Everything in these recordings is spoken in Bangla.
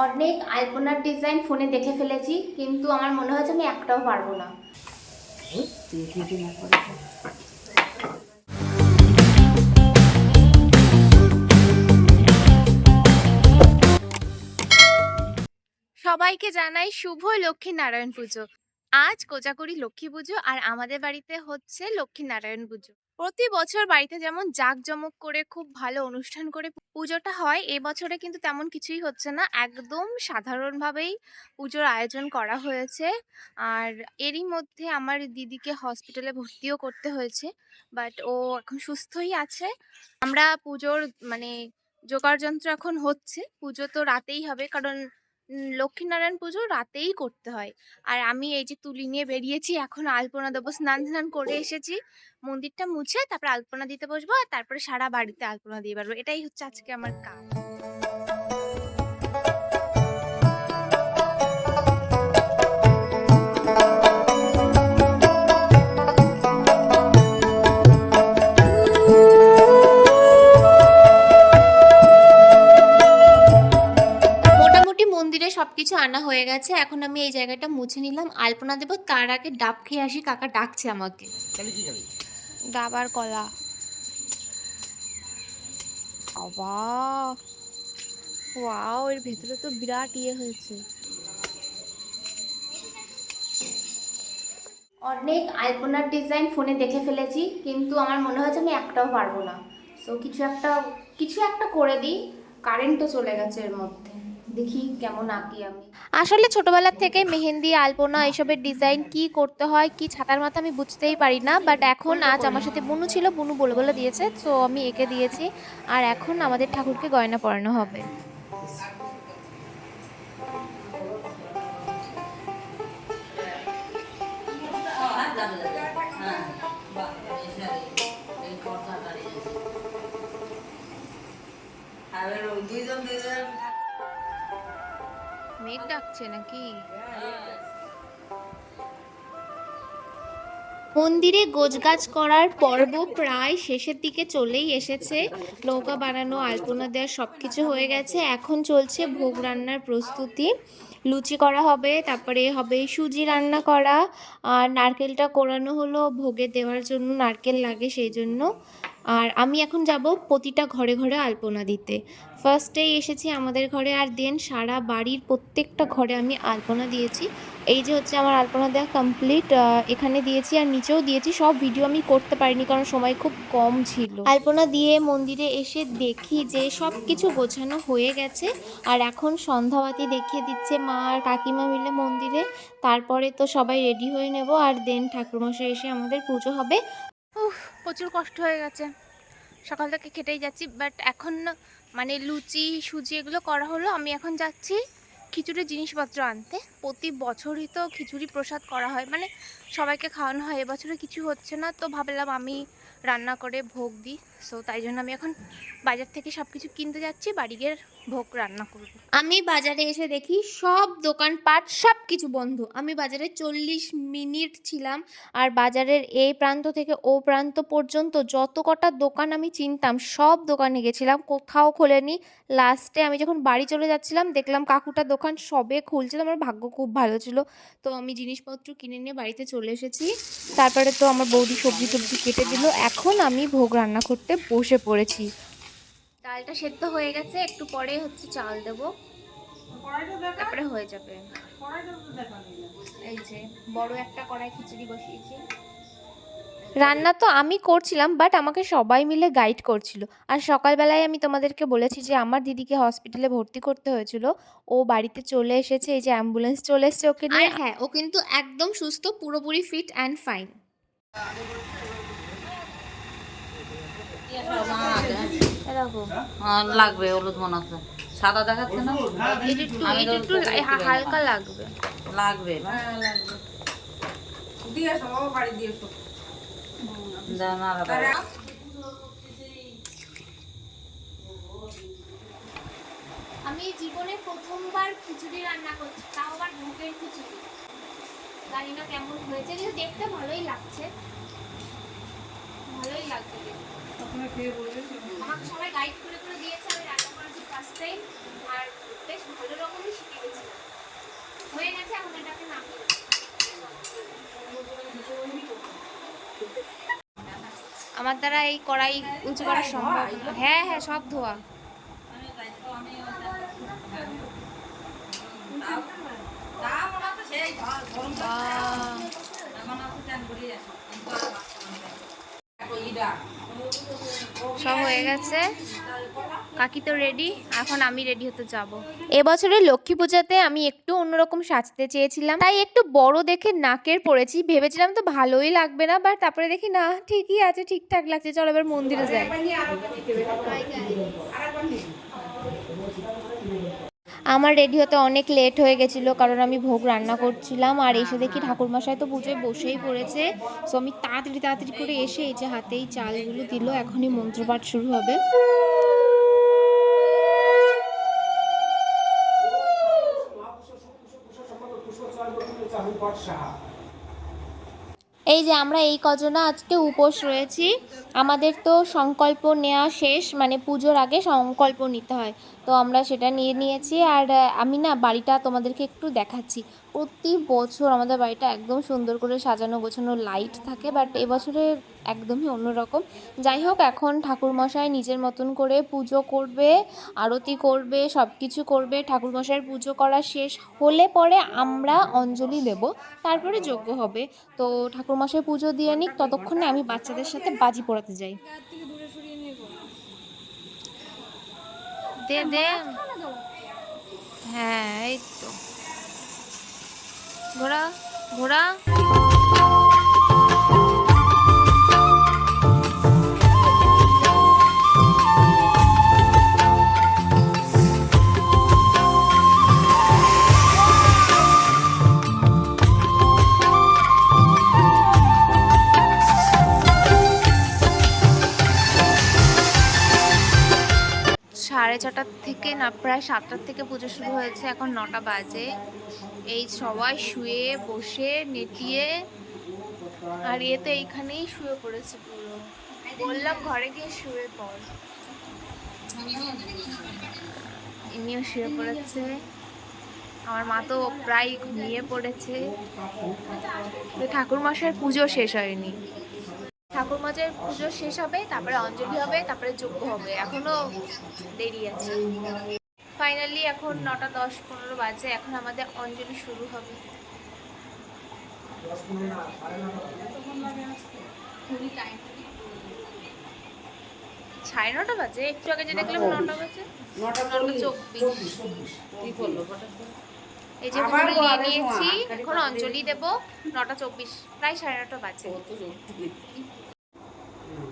অনেক আলপনার ডিজাইন ফোনে দেখে ফেলেছি, কিন্তু আমার মনে হচ্ছে আমি একটাও পারব না। সবাইকে জানাই শুভ লক্ষ্মী নারায়ণ পুজো। আজ কোজাগরি লক্ষ্মী পুজো আর আমাদের বাড়িতে হচ্ছে লক্ষ্মী নারায়ণ পুজো। প্রতি বছর বাড়িতে যেমন জাঁকজমক করে খুব ভালো অনুষ্ঠান করে পুজোটা হয় এবছরে কিন্তু তেমন কিছুই হচ্ছে না। একদম সাধারণভাবেই পুজোর আয়োজন করা হয়েছে। আর এরই মধ্যে আমার দিদিকে হসপিটালে ভর্তিও করতে হয়েছে, বাট ও এখন সুস্থই আছে। আমরা পুজোর মানে জোগাড় যন্ত্র এখন হচ্ছে, পুজো তো রাতেই হবে, কারণ লক্ষ্মীনারায়ণ পুজো রাতেই করতে হয়। আর আমি এই যে তুলি নিয়ে বেরিয়েছি, এখন আলপনা দেবো স্নান স্নান করে এসেছি। মন্দিরটা মুছে তারপরে আলপনা দিতে বসবো আর তারপরে সারা বাড়িতে আলপনা দিয়ে পারব এটাই হচ্ছে আজকে আমার কাজ। হয়ে গেছে এখন আমি এই জায়গাটা মুছে নিলাম। আলপনা দেবো তার আগে ডাব খেয়ে আসি কাকা ডাকছে আমাকে। ডাব আর কলা। ওয়াও এর ভেতরে তো বিরাট ইয়ে হয়েছে। অনেক আলপনার ডিজাইন ফোনে দেখে ফেলেছি কিন্তু আমার মনে হয়েছে আমি একটাও পারব না। সো কিছু একটা কিছু একটা করে দিই কারেন্টও চলে গেছে এর মধ্যে। দেখি কেমন আঁকি আমি আসলে ছোটবেলার থেকে মেহেন্দি আলপনা এসবের ডিজাইন কি করতে হয় কি ছাতার মাথা আমি বুঝতেই পারি না বাট এখন আজ আমার সাথে বুনু ছিল বুনু বলে বলে দিয়েছে তো আমি এঁকে দিয়েছি আর এখন আমাদের ঠাকুরকে গয়না পরানো হবে দুইজন দুইজন মেঘ ডাকছে নাকি? মন্দিরে গোছগাছ করার পর্ব প্রায় শেষের দিকে চলেই এসেছে। নৌকা বানানো, আলপনা দেওয়া সব কিছু হয়ে গেছে। এখন চলছে ভোগ রান্নার প্রস্তুতি। লুচি করা হবে, তারপরে হবে সুজি রান্না করা। আর নারকেলটা কোরানো হলো, ভোগে দেওয়ার জন্য নারকেল লাগে সেই জন্য। আর আমি এখন যাব প্রতিটা ঘরে ঘরে আলপনা দিতে। ফার্স্টেই এসেছি আমাদের ঘরে আর দেন সারা বাড়ির প্রত্যেকটা ঘরে আমি আলপনা দিয়েছি। এই যে হচ্ছে আমার আলপনা দেওয়া কমপ্লিট এখানে দিয়েছি আর নিচেও দিয়েছি। সব ভিডিও আমি করতে পারিনি কারণ সময় খুব কম ছিল। আলপনা দিয়ে মন্দিরে এসে দেখি যে সব কিছু গোছানো হয়ে গেছে। আর এখন সন্ধ্যাবাতি দেখিয়ে দিচ্ছে মা আর কাকিমা মিলে মন্দিরে। তারপরে তো সবাই রেডি হয়ে নেব আর দেন ঠাকুরমশাই এসে আমাদের পুজো হবে। উফ প্রচুর কষ্ট হয়ে গেছে। সকাল থেকে খেটেই যাচ্ছি বাট এখন মানে লুচি, সুজি এগুলো করা হলো। আমি এখন যাচ্ছি খিচুড়ির জিনিসপত্র আনতে। প্রতি বছরই তো খিচুড়ি প্রসাদ করা হয়। মানে সবাইকে খাওয়ানো হয়, এবছরে কিছু হচ্ছে না। তো ভাবলাম আমি রান্না করে ভোগ দিই। সো তাই জন্য আমি এখন বাজার থেকে সব কিছু কিনতে যাচ্ছি বাড়ি গিয়ে ভোগ রান্না করব। আমি বাজারে এসে দেখি সব দোকানপাট সব কিছু বন্ধ। আমি বাজারে চল্লিশ মিনিট ছিলাম আর বাজারের এই প্রান্ত থেকে ও প্রান্ত পর্যন্ত যত কটা দোকান আমি চিনতাম, সব দোকানে গেছিলাম, কোথাও খোলেনি। লাস্টে আমি যখন বাড়ি চলে যাচ্ছিলাম, দেখলাম কাকুটার দোকান সবে খুলছিল, আমার ভাগ্য খুব ভালো ছিল। তো আমি জিনিসপত্র কিনে নিয়ে বাড়িতে চলে এসেছি। তারপরে তো আমার বৌদি সবজি টবজি কেটে দিল এখন আমি ভোগ রান্না করতে বসে পড়েছি। ডালটা সেদ্ধ হয়ে গেছে একটু পরে হচ্ছে চাল দেবো। তারপরে হয়ে যাবে। এই যে বড় একটা কড়াই খিচুড়ি বসিয়েছি। রান্না তো আমি করছিলাম বাট আমাকে সবাই মিলে গাইড করছিল। আর সকালবেলায় আমি তোমাদেরকে বলেছি যে আমার দিদিকে হসপিটালে ভর্তি করতে হয়েছিল। ও বাড়িতে চলে এসেছে এই যে অ্যাম্বুলেন্স চলে এসেছে ওকে নিয়ে। হ্যাঁ ও কিন্তু একদম সুস্থ পুরোপুরি ফিট অ্যান্ড ফাইন। এরকম। হ্যাঁ, লাগবে হলুদ মনে আছে সাদা দেখাচ্ছে না? এটা একটু হালকা লাগবে। লাগবে না, আমি জীবনে প্রথমবার খিচুড়ি রান্না করছি তাও আবার ভোগের খিচুড়ি। জানি না কেমন হয়েছে কিন্তু দেখতে ভালোই লাগছে। ভালোই লাগছে দেখতে। আমাকে সবাই গাইড করে করে দিয়েছে আমি রান্না করেছি ফার্স্ট টাইম আর বেশ ভালো রকমই শিখে গেছিলাম হয়ে গেছে এখন এটাকে নামিয়ে আমার দ্বারা এই কড়াই উঁচু করা সম্ভব হ্যাঁ হ্যাঁ সব ধোয়া। গরম সব হয়ে গেছে। কাকি তো রেডি এখন আমি রেডি হতে যাব। এবছরে লক্ষ্মী পূজাতে আমি একটু অন্যরকম সাজতে চেয়েছিলাম। তাই একটু বড় দেখে নাকের পড়েছি। ভেবেছিলাম তো ভালোই লাগবে না বাট তারপরে দেখি না ঠিকই আছে ঠিকঠাক লাগছে। চলো এবার মন্দিরে যাই। আমার রেডি হতে অনেক লেট হয়ে গেছিল, কারণ আমি ভোগ রান্না করছিলাম। আর এসে দেখি ঠাকুরমশাই তো পুজোয় বসেই পড়েছে। সো আমি তাড়াতাড়ি তাড়াতাড়ি করে এসে এই যে হাতেই চালগুলো দিল, এখনই মন্ত্রপাঠ শুরু হবে। এই যে আমরা এই কজনা আজকে উপোস রয়েছি। আমাদের তো সংকল্প নেওয়া শেষ মানে পুজোর আগে সংকল্প নিতে হয়। তো আমরা সেটা নিয়ে নিয়েছি আর আমি না বাড়িটা তোমাদেরকে একটু দেখাচ্ছি। প্রতি বছর আমাদের বাড়িটা একদম সুন্দর করে সাজানো গোছানো লাইট থাকে বাট এবছরে একদমই অন্যরকম। যাই হোক, এখন ঠাকুরমশাই নিজের মতন করে পুজো করবে, আরতি করবে সব কিছু করবে। ঠাকুরমশাইয়ের পুজো করা শেষ হলে পরে আমরা অঞ্জলি দেব, তারপরে যজ্ঞ হবে। তো ঠাকুরমশাই পুজো দিয়ে নিক, ততক্ষণে আমি বাচ্চাদের সাথে বাজি পড়াতে যাই। দে দে। হ্যাঁ এই তো। ঘোড়া ঘোড়া সাড়ে ছটার থেকে না, প্রায় সাতটার থেকে পুজো শুরু হয়েছে। এখন নটা বাজে। এই সবাই শুয়ে বসে, নেটিয়ে, আর এ তো এইখানেই শুয়ে পড়েছে পুরো। বললাম ঘরে গিয়ে শুয়ে পড়। এমনিও শুয়ে পড়েছে। আমার মা তো প্রায় ঘুমিয়ে পড়েছে। ঠাকুর মশাইয়ের পুজো শেষ হয়নি। ঠাকুর মজার পুজো শেষ হবে তারপরে অঞ্জলি হবে তারপরে যজ্ঞ হবে। এখনও দেরি আছে। ফাইনালি এখন নটা দশ পনেরো বাজে এখন আমাদের অঞ্জলি শুরু হবে। সাড়ে নটা বাজে? একটু আগে যে দেখলাম নটা বাজে। নটা চব্বিশ? এই যে ফুল নিয়ে নিয়েছি এখন অঞ্জলি দেবো নটা চব্বিশ প্রায় সাড়ে নটা বাজে কত শক্তি। আচ্ছা সবাই বলে আছে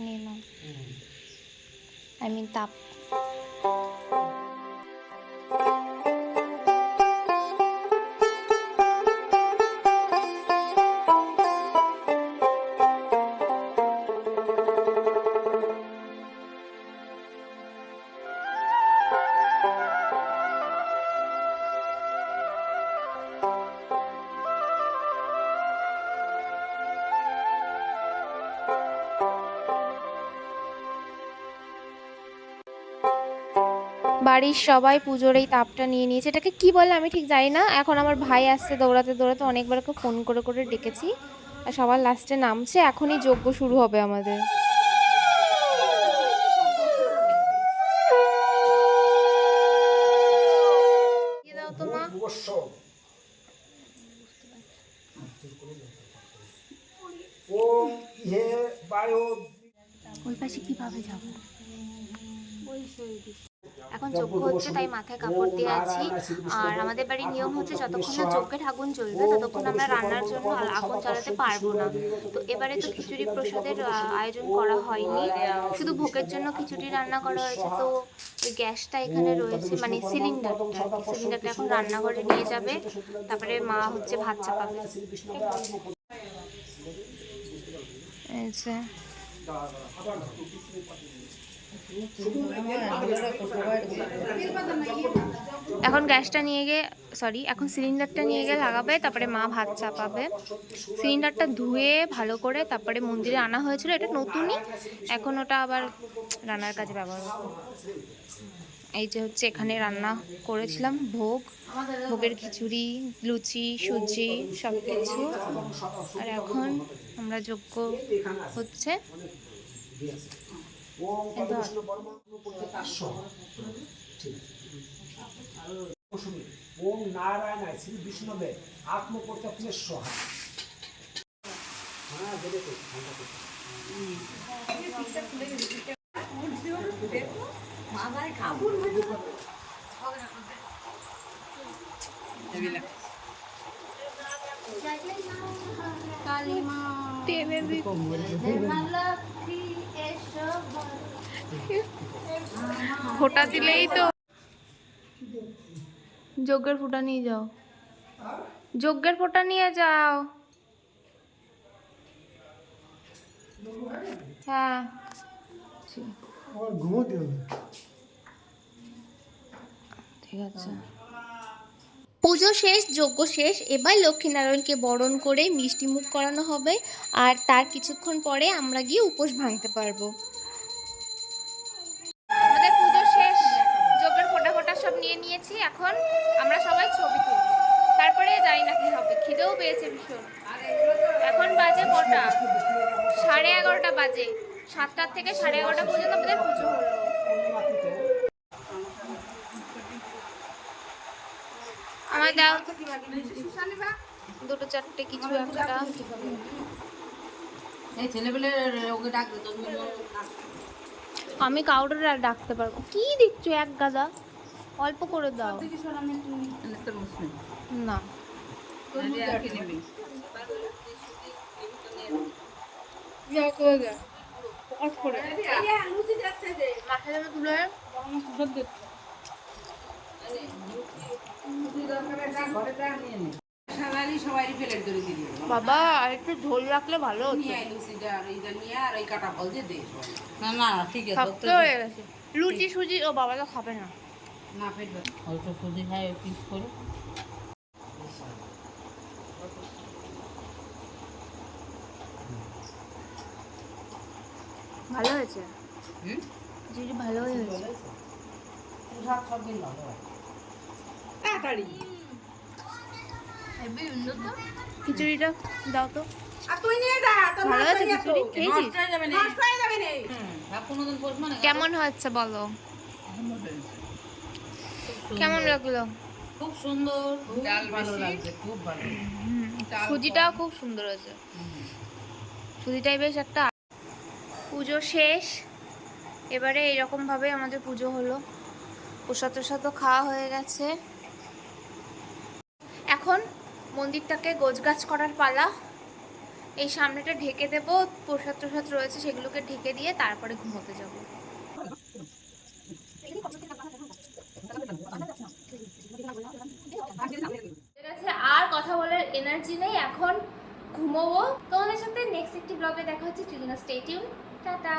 সবাই একটু ছাক নিয়ে বাড়ির সবাই পুজোর এই তাপটা নিয়ে নিয়েছে। এটাকে কি বলে আমি ঠিক জানি না। এখন আমার ভাই আসছে দৌড়াতে দৌড়াতে অনেকবার ওকে ফোন করে করে ডেকেছি। আর সবার লাস্টে নামছে। এখনই যজ্ঞ শুরু হবে আমাদের। বায়ো ওই পাশে কীভাবে যাব? এখন যজ্ঞ হচ্ছে তাই মাথায় কাপড় দিয়ে আছি। আর আমাদের বাড়ির নিয়ম হচ্ছে যতক্ষণ না যজ্ঞের আগুন জ্বলবে, ততক্ষণ আমরা রান্নার জন্য আগুন জ্বালাতে পারব না। তো এবারে তো খিচুড়ি প্রসাদের আয়োজন করা হয়নি। শুধু ভোগের জন্য খিচুড়ি রান্না করা হয়েছে। তো গ্যাসটা এখানে রয়েছে মানে সিলিন্ডারটা। সিলিন্ডারটা এখন রান্নাঘরে নিয়ে যাবে। তারপরে মা হচ্ছে ভাত চাপাবে। এই যে। এখন গ্যাসটা নিয়ে গিয়ে সরি এখন সিলিন্ডারটা নিয়ে গিয়ে লাগাবে, তারপরে মা ভাত চাপাবে। সিলিন্ডারটা ধুয়ে ভালো করে তারপরে মন্দিরে আনা হয়েছিল, এটা নতুনই, এখন ওটা আবার রান্নার কাজে ব্যবহার এই যে হচ্ছে এখানে রান্না করেছিলাম, ভোগ, ভোগের খিচুড়ি, লুচি, সুজি সব কিছু আর এখন আমরা যোগ্য হচ্ছে ওম পরমেশ্বর পরমা প্রত্যেকাশ্ব ঠিক আছে। ওম নারায়ণায় শ্রী বিষ্ণবে আত্মপ্রত্যক্ষে সহা হ্যাঁ দেখে তো ঠান্ডা করতে। ফোঁটা দিলেই তো। যজ্ঞের ফোঁটা নিয়ে যাও। যজ্ঞের ফোঁটা নিয়ে যাও। হ্যাঁ। ঠিক আছে। পুজো শেষ, যজ্ঞ শেষ, এবার লক্ষ্মীনারায়ণকে বরণ করে মিষ্টি মুখ করানো হবে আর তার কিছুক্ষণ পরে আমরা গিয়ে উপোস ভাঙতে পারব। আমাদের পুজো শেষ, যজ্ঞের ফোটা ফোটা সব নিয়ে নিয়েছি, এখন আমরা সবাই ছবি তুলব। তারপরে জানি না কি হবে, খিদেও পেয়েছে ভীষণ। এখন বাজে কটা? সাড়ে এগারোটা বাজে। সাতটার থেকে সাড়ে এগারোটা পর্যন্ত আমাদের পুজো হলো। আমার দাও। দুটো চারটে কিছু একটা। আমি কাউডার আর ডাকতে পারব কি দেখছ এক গাদা? অল্প করে দাও। না। আর বাবা একটু ঝোল রাখলে ভালো লুচি সুজি ও বাবা তো খাবে না। না পেট অল্প সুজি খাই পিস করে। ভালো হয়েছে? হুম? খিচুড়ি ভালো হয়েছে সব সব দিন ভালো হয় তাড়াতাড়ি। খিচুড়িটা দাও তো। আর তুই নিয়ে যা তোর ভালো মাছ আছে নিয়ে খিচুড়ি? খেয়েছিস? নষ্ট হয়ে যাবে না। নষ্ট হয়ে যাবে রে হুম আর কোনোদিন পড়ব না কেমন হচ্ছে বলো? কেমন লাগল? খুব সুন্দর। ডাল ভালো লাগছে খুব ভালো সুজিটাও খুব সুন্দর হয়েছে। সুজিটাই বেশ একটা পুজো শেষ। এবারে এরকম ভাবে আমাদের পুজো হলো। প্রসাদ তো খাওয়া হয়ে গেছে। এখন মন্দিরটাকে গোছগাছ করার পালা। এই সামনেটা ঢেকে দেব, প্রসাদ টসাদ রয়েছে সেগুলোকে ঢেকে দিয়ে তারপরে ঘুমোতে যাব। আর কথা বলার এনার্জি নেই, এখন ঘুমোবো। তোমাদের সাথে নেক্সট একটি ব্লগে দেখা হচ্ছে। টিল না স্টেটিউন টাটা।